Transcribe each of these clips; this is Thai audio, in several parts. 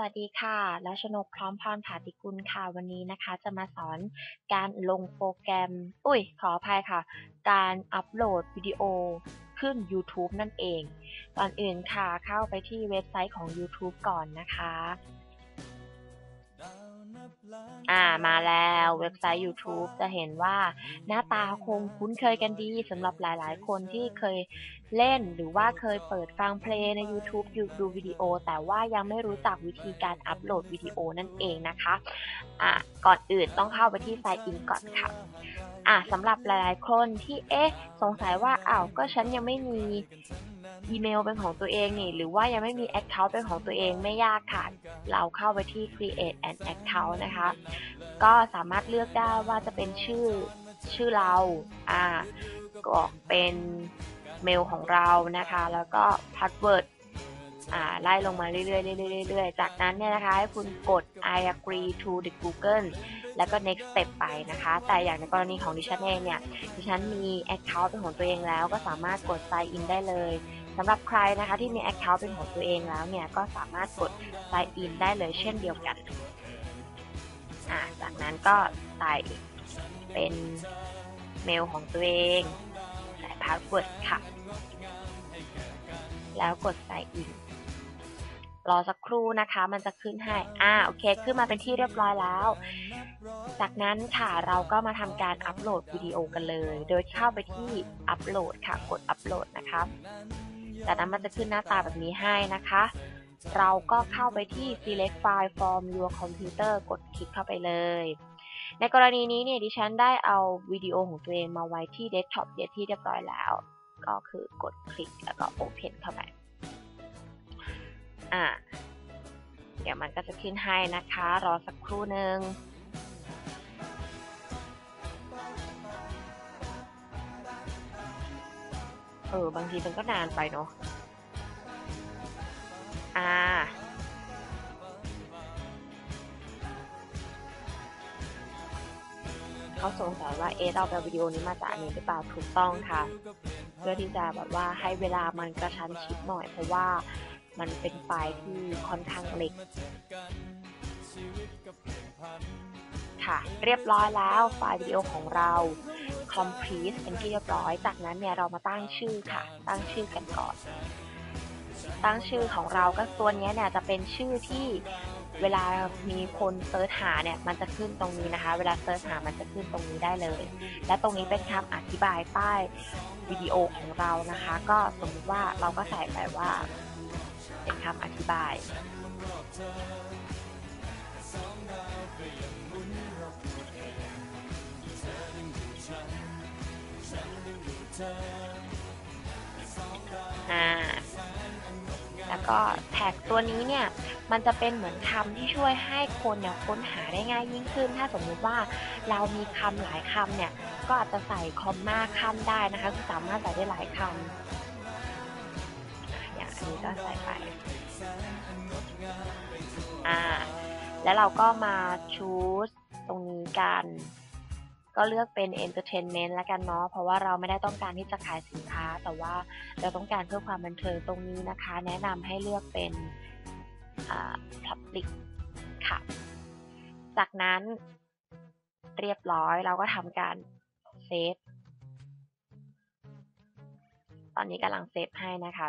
วัสดีค่ะรัชนกพร้อมพรผาติกุลค่ะ วันนี้นะคะจะมาสอนการลงโปรแกรม อุ้ย ขออภัยค่ะ การอัปโหลดวิดีโอขึ้น YouTube นั่นเอง ก่อนอื่นค่ะ เข้าไปที่เว็บไซต์ของ YouTube ก่อนนะคะ อ่ามาแล้วเว็บไซต์ YouTube จะเห็นว่าหน้าตาคงคุ้นเคยกันดีสำหรับหลาย ๆ คนที่เคยเล่นหรือว่าเคยเปิดฟังเพลงใน YouTube ดูวิดีโอ แต่ว่ายังไม่รู้จักวิธีการอัปโหลดวิดีโอนั่นเองนะคะอ่าก่อนอื่นต้องเข้าไปที่ไซต์อินก่อนค่ะอะสำหรับหลาย ๆ คนที่เอ๊ะ สงสัยว่าอ้าวก็ฉันยังไม่มี อีเมลเป็นของตัวเองนี่ หรือว่ายังไม่มี Account เป็นของตัวเองไม่ยากค่ะ เราเข้าไปที่ create an account นะคะ ก็สามารถเลือกได้ว่าจะเป็นชื่อชื่อเราอ่ากรอกเป็นเมลของเรานะคะ แล้วก็พาสเวิร์ดอ่าไล่ลงมาเรื่อยๆเรื่อยๆเรื่อยๆจากนั้นเนี่ยนะคะ ให้คุณกด I agree to the Google แล้วก็ next step ไปนะคะ แต่อย่างในกรณีของดิฉันเองเนี่ย ดิฉันมี account เป็นของตัวเองแล้ว ก็สามารถกด sign in ได้เลย สำหรับใครนะคะที่มี account เป็นของตัวเองแล้วเนี่ย ก็สามารถกด sign in ได้เลยเช่นเดียวกัน จากนั้นก็ใส่เป็นเมลของตัวเองใส่พาสเวิร์ดค่ะ แล้วกด sign in รอสักครู่นะคะ มันจะขึ้นให้ อ่า โอเค ขึ้นมาเป็นที่เรียบร้อยแล้ว จากนั้นค่ะ เราก็มาทำการอัปโหลดวิดีโอกันเลย โดยเข้าไปที่อัปโหลดค่ะ กดอัปโหลดนะคะ จากนั้นมันจะขึ้นหน้าตาแบบนี้ให้นะคะ เราก็เข้าไปที่ select file from your computer กดคลิกเข้าไปเลย ในกรณีนี้เนี่ยดิฉันได้เอาวิดีโอของตัวเองมาไว้ที่เดสก์ท็อปเดียที่เรียบร้อยแล้ว ก็คือกดคลิกแล้วก็ open เข้าไป อ่าเดี๋ยวมันก็จะขึ้นให้นะคะ รอสักครู่หนึ่ง เออ บางทีมันก็นานไปเนาะอ่า เขาสงสัยว่าเอเราไปวิดีโอนี้มาจากอันนี้หรือเปล่าถูกต้องค่ะ เพื่อที่จะแบบว่าให้เวลามันกระชั้นชิดหน่อย เพราะว่ามันเป็นไฟล์ที่ค่อนข้างเล็ก ค่ะ เรียบร้อยแล้วไฟล์วิดีโอของเรา complete เป็นที่เรียบร้อย จากนั้นเนี่ยเรามาตั้งชื่อค่ะ ตั้งชื่อกันก่อน ตั้งชื่อของเราก็ตัวนี้เนี่ยจะเป็นชื่อที่เวลามีคนเซิร์ชหาเนี่ยมันจะขึ้นตรงนี้นะคะ เวลาเซิร์ชหามันจะขึ้นตรงนี้ได้เลย และตรงนี้เป็นคำอธิบายใต้วิดีโอของเรานะคะ ก็สมมติว่าเราก็ใส่ไปว่า เป็นคำอธิบาย อ่าแล้วก็แท็กตัวนี้เนี่ย มันจะเป็นเหมือนคำที่ช่วยให้คนเนี่ยค้นหาได้ง่ายยิ่งขึ้น ถ้าสมมุติว่าเรามีคำหลายคำเนี่ย ก็อาจจะใส่คอมมาคำได้นะคะคือสามารถใส่ได้หลายคำอย่างอันนี้ก็ใส่ไป อ่า แล้วเราก็มาชูสตรงนี้กัน ก็เลือกเป็น entertainment แล้วกันเนาะ เพราะว่าเราไม่ได้ต้องการที่จะขายสินค้า แต่ว่าเราต้องการเพื่อความบันเทิงตรงนี้นะคะ แนะนำให้เลือกเป็น public ค่ะ จากนั้นเรียบร้อยเราก็ทำการเซฟ ตอนนี้กำลังเซฟให้นะคะ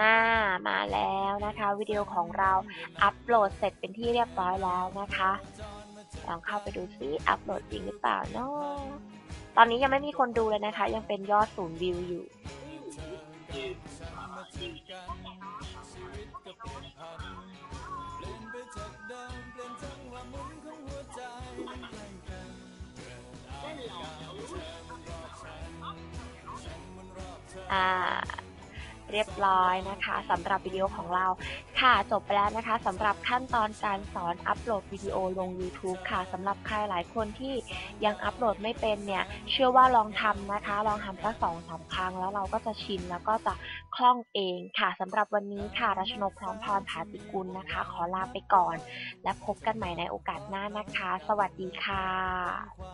มามาแล้วนะคะ วิดีโอของเราอัปโหลดเสร็จเป็นที่เรียบร้อยแล้วนะคะลองเข้าไปดูซิอัปโหลดจริงหรือเปล่าเนาะตอนนี้ยังไม่มีคนดูเลยนะคะ ยังเป็นยอดศูนย์วิวอยู่อ่า เรียบร้อยนะคะสำหรับวิดีโอของเราค่ะจบไปแล้วนะคะสำหรับขั้นตอนการสอนอัปโหลดวิดีโอลง YouTube ค่ะสำหรับใครหลายคนที่ยังอัปโหลดไม่เป็นเนี่ยเชื่อว่าลองทำนะคะ ลองทำสักสองสามครั้งแล้วเราก็จะชินแล้วก็จะคล่องเองค่ะสำหรับวันนี้ค่ะรัชนกพร้อมพรผาติกุลนะคะ ขอลาไปก่อน และพบกันใหม่ในโอกาสหน้านะคะ สวัสดีค่ะ